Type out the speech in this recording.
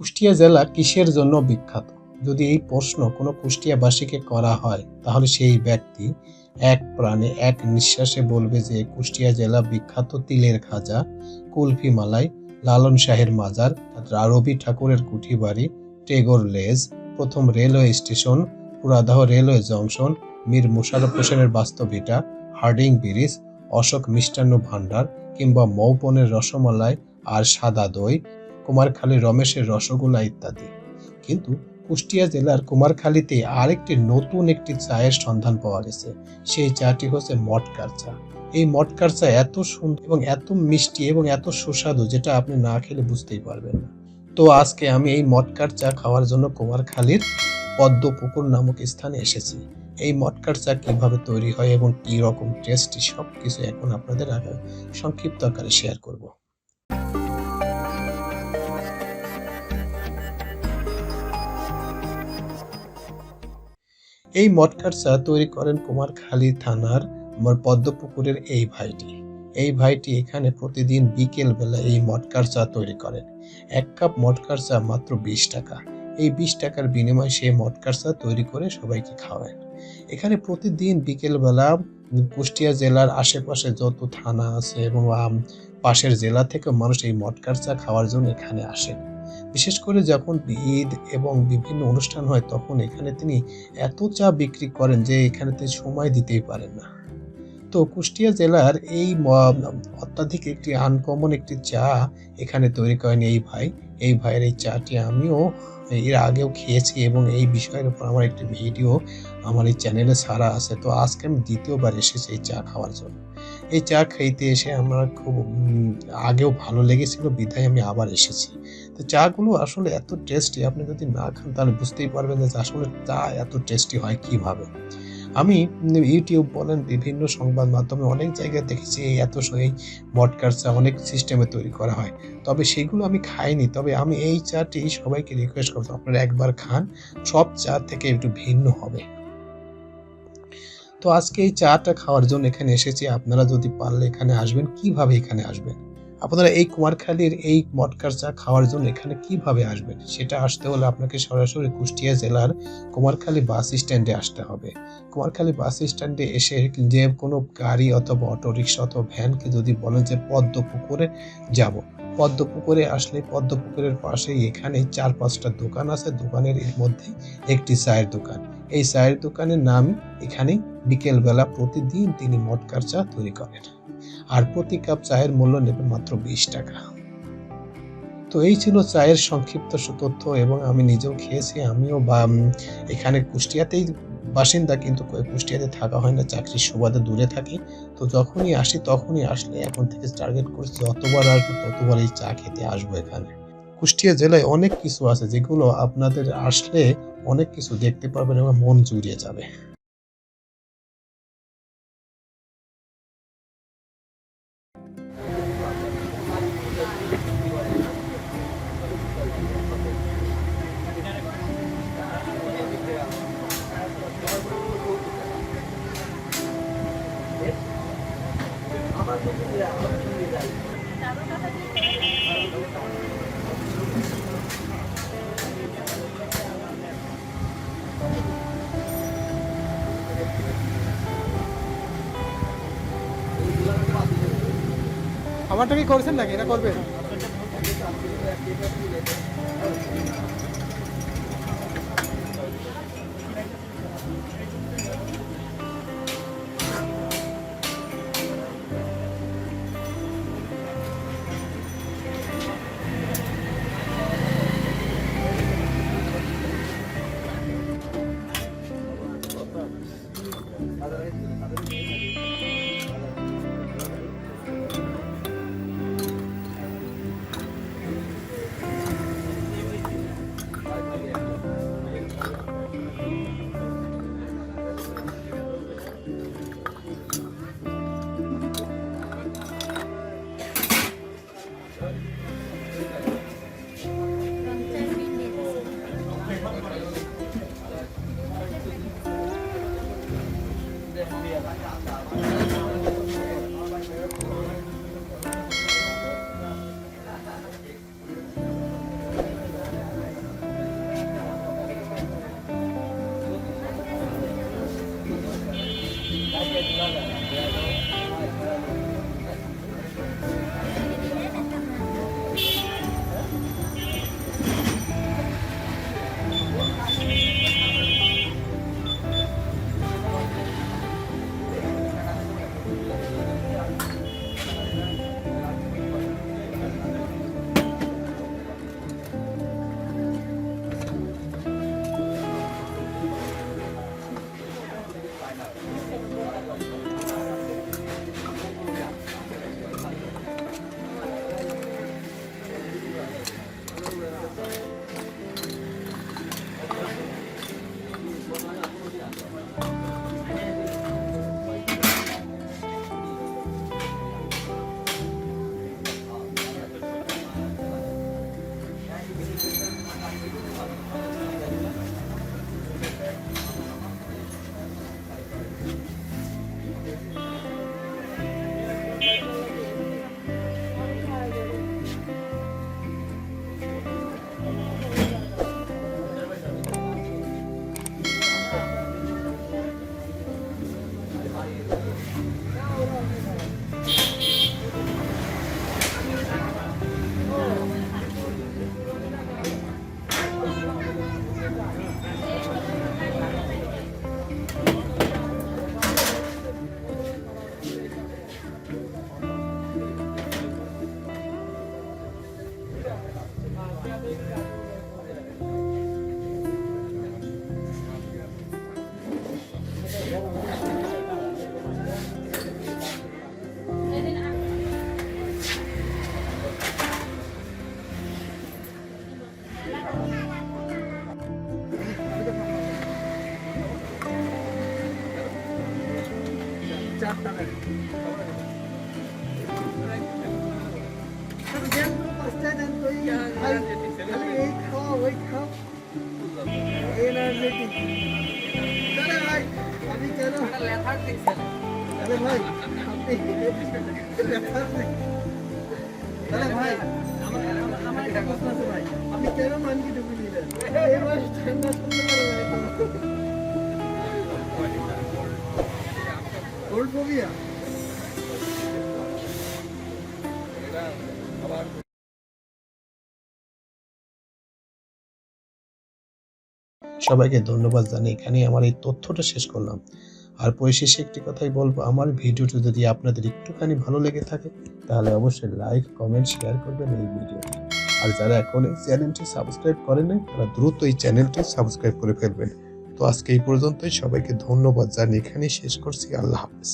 কুষ্টিয়া জেলা কিসের জন্য বিখ্যাত? যদি এই প্রশ্ন কোনো কুষ্টিয়াবাসীকে করা হয়, তাহলে সেই ব্যক্তি এক প্রাণে এক নিঃশ্বাসে বলবে যে, কুষ্টিয়া জেলা বিখ্যাত তিলের খাজা, কুলফি মালাই, লালন শাহের মাজার রবি ঠাকুরের কুঠি বাড়ি টেগোর লেজ, প্রথম railway station Poradah railway junction, Mir Musharraf হোসেনের বাস্তবিটা, হার্ডিং ব্রিজ, অশোক মিষ্টান্ন ভাণ্ডার কিংবা মৌপনের রসমালাই আর সাদা দই কুমারখালী, রমেশের রসগোল্লা ইত্যাদি। কিন্তু কুষ্টিয়া জেলার কুমারখালীতে আরেকটি নতুন একটি চায়ের সন্ধান পাওয়া গেছে। সেই চাটি হচ্ছে মটকার চা। এই মটকার চা এত সুন্দর এবং এত মিষ্টি এবং এত সুস্বাদু যেটা আপনি না খেলে বুঝতেই পারবেন না। তো আজকে আমি এই মটকার চা খাওয়ার জন্য কুমারখালীর পদ্মপুকুর নামক স্থানে এসেছি। এই মটকার চা কীভাবে তৈরি হয় এবং কি রকম টেস্টি সব কিছু এখন আপনাদের আগে সংক্ষিপ্ত আকারে শেয়ার করব। এই মটকার চা তৈরি করেন কুমারখালী থানার আমার পদ্মপুকুরের এই ভাইটি। এই ভাইটি এখানে প্রতিদিন বিকেল বেলা এই মটকার চা তৈরি করেন। এক কাপ মটকার চা মাত্র বিশ টাকা। এই বিশ টাকার বিনিময়ে সে মটকার চা তৈরি করে সবাইকে খাওয়ায়। এখানে প্রতিদিন বিকেলবেলা কুষ্টিয়া জেলার আশেপাশে যত থানা আছে এবং পাশের জেলা থেকে মানুষ এই মটকার চা খাওয়ার জন্য এখানে আসেন বিশেষ করে যখন ঈদ এবং বিভিন্ন অনুষ্ঠান হয়, তখন এখানে তিনি এত চা বিক্রি করেন যে এখানে তিনি সময় দিতেই পারেন না। তো কুষ্টিয়া জেলার এই অত্যাধিক একটি আনকমন একটি চা এখানে তৈরি করেন এই ভাই। এই ভাইয়ের এই চাটি আমিও এর আগেও খেয়েছি এবং এই বিষয়ের উপর আমার একটি ভিডিও আমার এই চ্যানেলে ছাড়া আছে। তো আজকে আমি দ্বিতীয়বার এসেছি এই চা খাওয়ার জন্য। এই চা খাইতে এসে আমার খুব আগেও ভালো লেগেছিল, বিধায় আমি আবার এসেছি। তো চাগুলো আসলে এত টেস্টি আপনি যদি না খান তাহলে বুঝতেই পারবেন যে আসলে চা এত টেস্টি হয় কীভাবে। আমি ইউটিউব বলেন বিভিন্ন সংবাদ মাধ্যমে অনেক জায়গায় দেখেছি এই এত এই চা অনেক সিস্টেমে তৈরি করা হয়। তবে সেগুলো আমি খাইনি। তবে আমি এই চাটি সবাইকে রিকোয়েস্ট করব, আপনারা একবার খান, সব চা থেকে একটু ভিন্ন হবে। তো আজকে এই চাটা খাওয়ার জন্য এখানে এসেছি। আপনারা যদি পারলে এখানে আসবেন, কীভাবে এখানে আসবেন? আপনারা এই কুমারখালীর এই মটকার চা খাওয়ার জন্য এখানে কীভাবে আসবেন? সেটা আসতে হলে আপনাকে সরাসরি কুষ্টিয়া জেলার কুমারখালী বাস স্ট্যান্ডে আসতে হবে। কুমারখালী বাস স্ট্যান্ডে এসে যে কোনো গাড়ি অথবা অটো রিক্সা অথবা ভ্যানকে যদি বলেন যে পদ্মপুকুরে যাব। পদ্মপুকুরে আসলে পদ্মপুকুরের পাশেই এখানে চার পাঁচটা দোকান আছে। দোকানের মধ্যে একটি চায়ের দোকান। এই চায়ের দোকানের নাম এখানে বিকেলবেলা প্রতিদিন তিনি মটকার চা তৈরি করেন। আর প্রতি কাপ চায়ের মূল্য নেবে মাত্র বিশ টাকা। তো এই ছিল চায়ের সংক্ষিপ্ত তথ্য এবং আমি নিজেও খেয়েছি। আমিও বা এখানে কুষ্টিয়াতেই বাসিন্দা কিন্তু কুষ্টিয়াতে থাকা হয় না, চাকরির সুবাদে দূরে থাকি। তো যখনই আসি তখনই আসলে এখন থেকে টার্গেট করছি যতবার আসব ততবার এই চা খেতে আসব এখানে। কুষ্টিয়া জেলায় অনেক কিছু আছে যেগুলো আপনাদের আসলে অনেক কিছু দেখতে পারবেন এবং মন জুড়িয়ে যাবে। আমারটা কি করছেন নাকি? এটা করবেন? とい。ভাই আমার আমার একটা প্রশ্ন আছে ভাই। আপনি কেন মানকি ডুবে নিলেন মাস ঠান্ডা সবাইকে ধন্যবাদ জানিয়ে এখানেই আমার এই তথ্যটা শেষ করলাম। আর পরিশেষে একটি কথাই বলব, আমার ভিডিওটি যদি আপনাদের একটুখানি ভালো লেগে থাকে, তাহলে অবশ্যই লাইক কমেন্ট শেয়ার করবেন এই ভিডিওটি আর যারা এখন এই চ্যানেলটি সাবস্ক্রাইব করেন নাই, তারা দ্রুত এই চ্যানেলটি সাবস্ক্রাইব করে ফেলবেন। তো আজকে এই পর্যন্তই, সবাইকে ধন্যবাদ জানি এখানেই শেষ করছি। আল্লাহ হাফেজ।